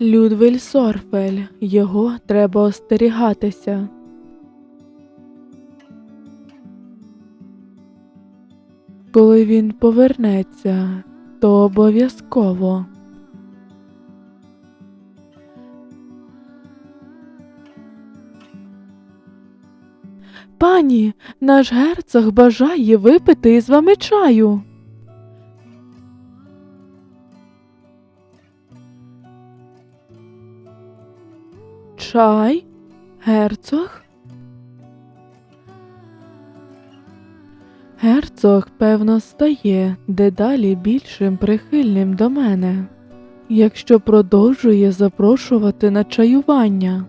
Людвіль Сорфель, його треба остерігатися. Коли він повернеться, то обов'язково. Пані, наш герцог бажає випити із вами чаю. Чай? Герцог? Герцог, певно, стає дедалі більшим прихильним до мене, якщо продовжує запрошувати на чаювання.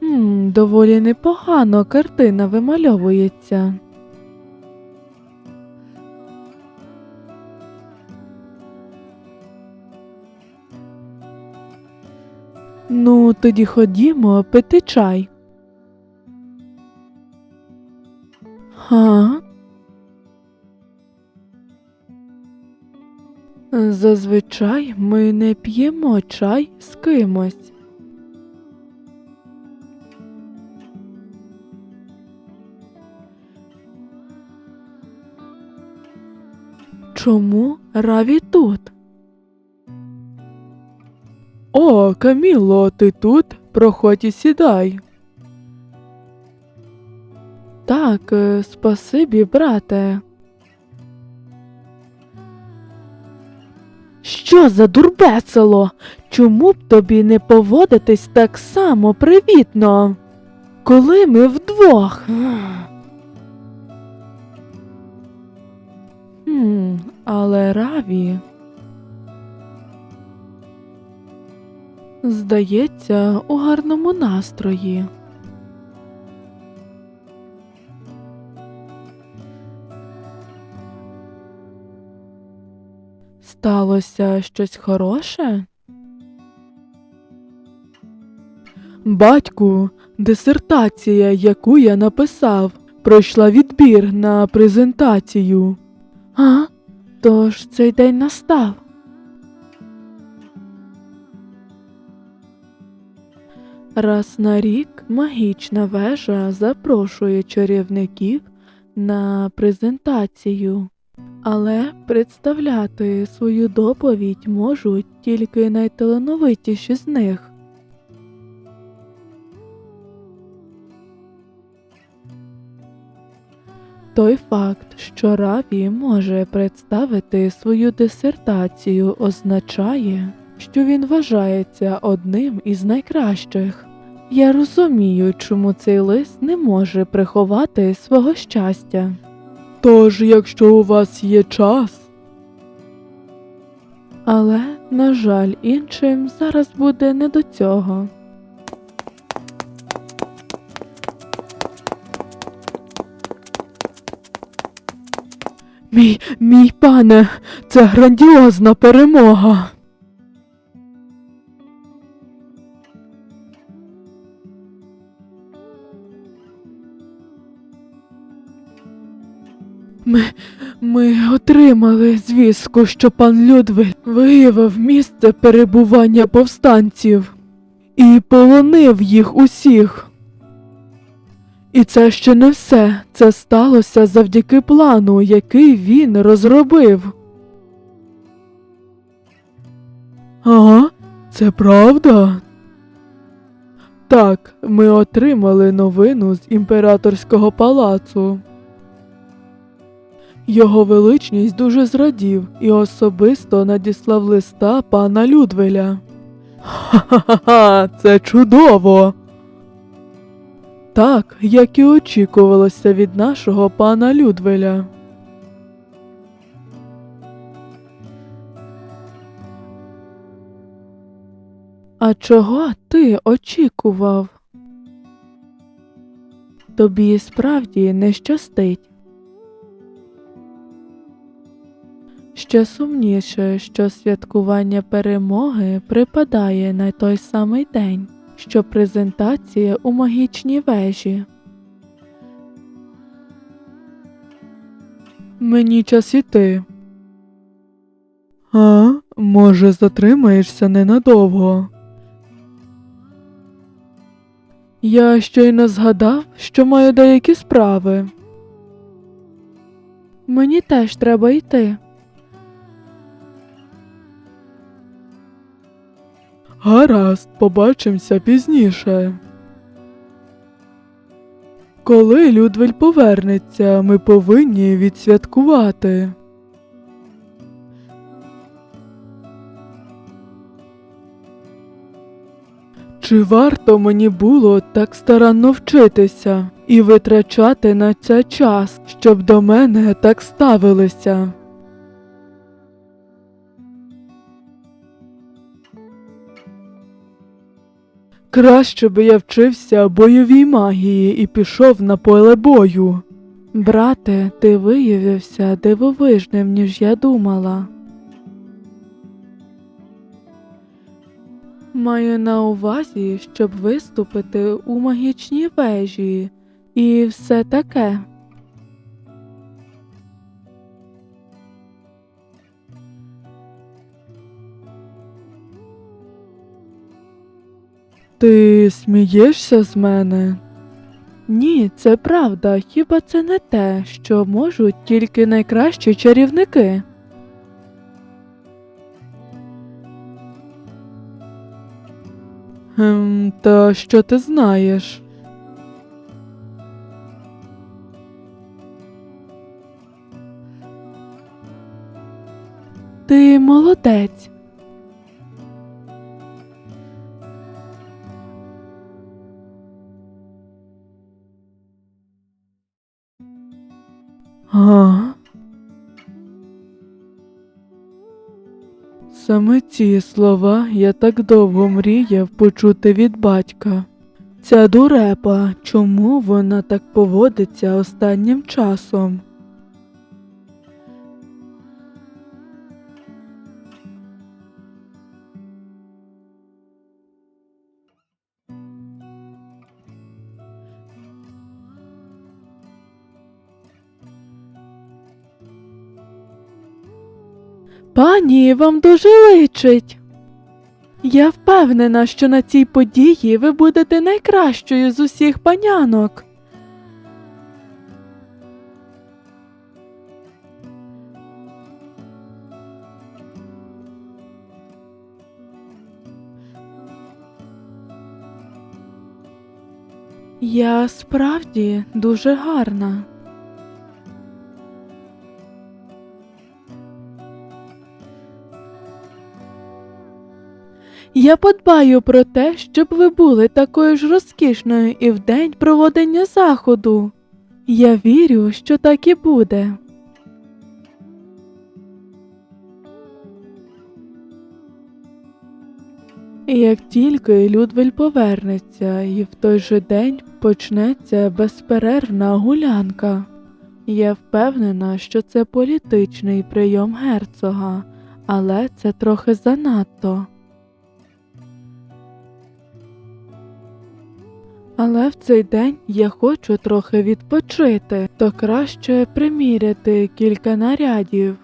Хм, доволі непогано картина вимальовується. Ну, тоді ходімо пити чай. Га? Зазвичай ми не п'ємо чай з кимось. Чому Раві тут? О, Каміло, ти тут? Проходь і сідай. Так, е, спасибі, брате. Що за дурбесело? Чому б тобі не поводитись так само привітно? Коли ми вдвох? Хм, але Раві. Здається, у гарному настрої. Сталося щось хороше? Батьку, дисертація, яку я написав, пройшла відбір на презентацію. А? Тож цей день настав. Раз на рік магічна вежа запрошує чарівників на презентацію, але представляти свою доповідь можуть тільки найталановитіші з них. Той факт, що Раві може представити свою дисертацію, означає, що він вважається одним із найкращих. Я розумію, чому цей лист не може приховати свого щастя. Тож, якщо у вас є час. Але, на жаль, іншим зараз буде не до цього. Мій, мій пане, це грандіозна перемога. Ми, ми отримали звістку, що пан Людвиг виявив місце перебування повстанців і полонив їх усіх. І це ще не все. Це сталося завдяки плану, який він розробив. Ага, це правда. Так, ми отримали новину з імператорського палацу. Його величність дуже зрадів і особисто надіслав листа пана Людвеля. Ха-ха-ха, це чудово. Так, як і очікувалося від нашого пана Людвеля. А чого ти очікував? Тобі справді не щастить. Ще сумніше, що святкування перемоги припадає на той самий день, що презентація у магічній вежі. Мені час іти. А, може, затримаєшся ненадовго. Я щойно згадав, що маю деякі справи. Мені теж треба йти. Гаразд, побачимося пізніше. Коли Людвель повернеться, ми повинні відсвяткувати. Чи варто мені було так старанно вчитися і витрачати на це час, щоб до мене так ставилися? Краще би я вчився бойовій магії і пішов на поле бою. Брате, ти виявився дивовижним, ніж я думала. Маю на увазі, щоб виступити у магічній вежі і все таке. Ти смієшся з мене? Ні, це правда. Хіба це не те, що можуть тільки найкращі чарівники? Ем, та що ти знаєш? Ти молодець. А? Саме ці слова я так довго мріяв почути від батька. Ця дурепа, чому вона так поводиться останнім часом? Пані, вам дуже личить. Я впевнена, що на цій події ви будете найкращою з усіх панянок. Я справді дуже гарна. Я подбаю про те, щоб ви були такою ж розкішною і в день проводення заходу. Я вірю, що так і буде. Як тільки Людвель повернеться, і в той же день почнеться безперервна гулянка. Я впевнена, що це політичний прийом герцога, але це трохи занадто. Але в цей день я хочу трохи відпочити, то краще приміряти кілька нарядів.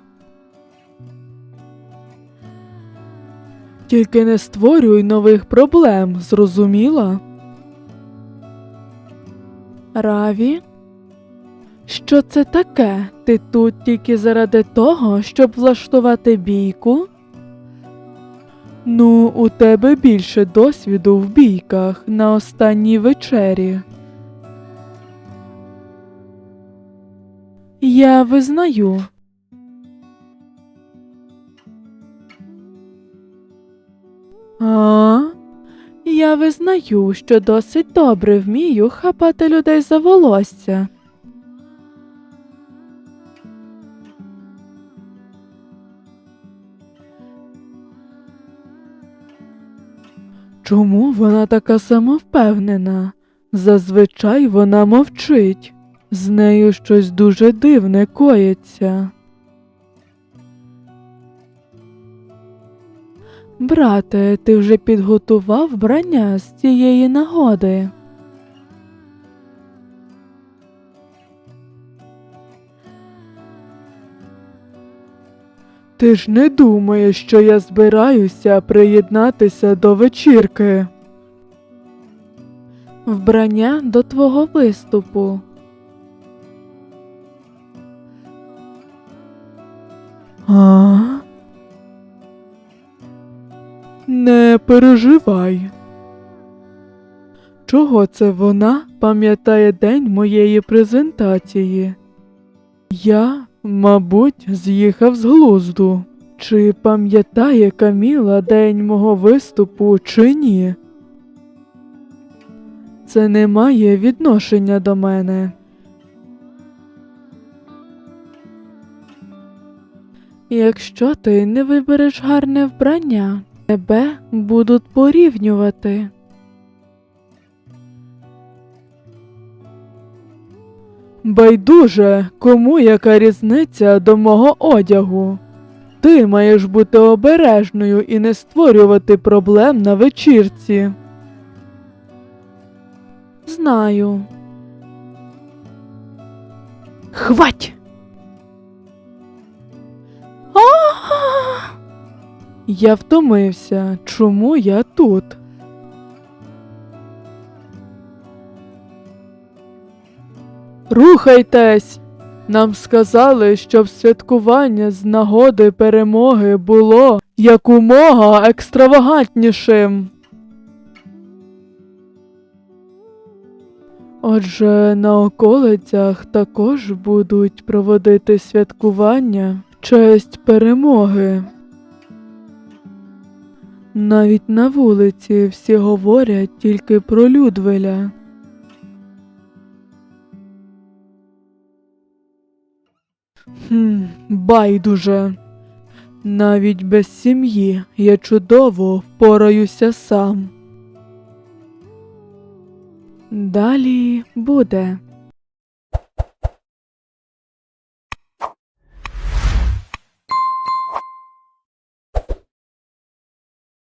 Тільки не створюй нових проблем, зрозуміла? Раві? Що це таке? Ти тут тільки заради того, щоб влаштувати бійку? Ну, у тебе більше досвіду в бійках на останній вечері. Я визнаю. А? Я визнаю, що досить добре вмію хапати людей за волосся. Чому вона така самовпевнена? Зазвичай вона мовчить. З нею щось дуже дивне коїться. Брате, ти вже підготував брання з цієї нагоди. Ти ж не думаєш, що я збираюся приєднатися до вечірки. Вбрання до твого виступу. А? Не переживай. Чого це вона пам'ятає день моєї презентації? Я, мабуть, з'їхав з глузду. Чи пам'ятає Каміла день мого виступу, чи ні? Це не має відношення до мене. Якщо ти не вибереш гарне вбрання, тебе будуть порівнювати. Байдуже, кому яка різниця до мого одягу? Ти маєш бути обережною і не створювати проблем на вечірці. Знаю. Хвать! Я втомився. Чому я тут? Рухайтесь! Нам сказали, щоб святкування з нагоди перемоги було якомога екстравагантнішим. Отже, на околицях також будуть проводити святкування в честь перемоги. Навіть на вулиці всі говорять тільки про Людвеля. Хм, байдуже. Навіть без сім'ї я чудово впораюся сам. Далі буде.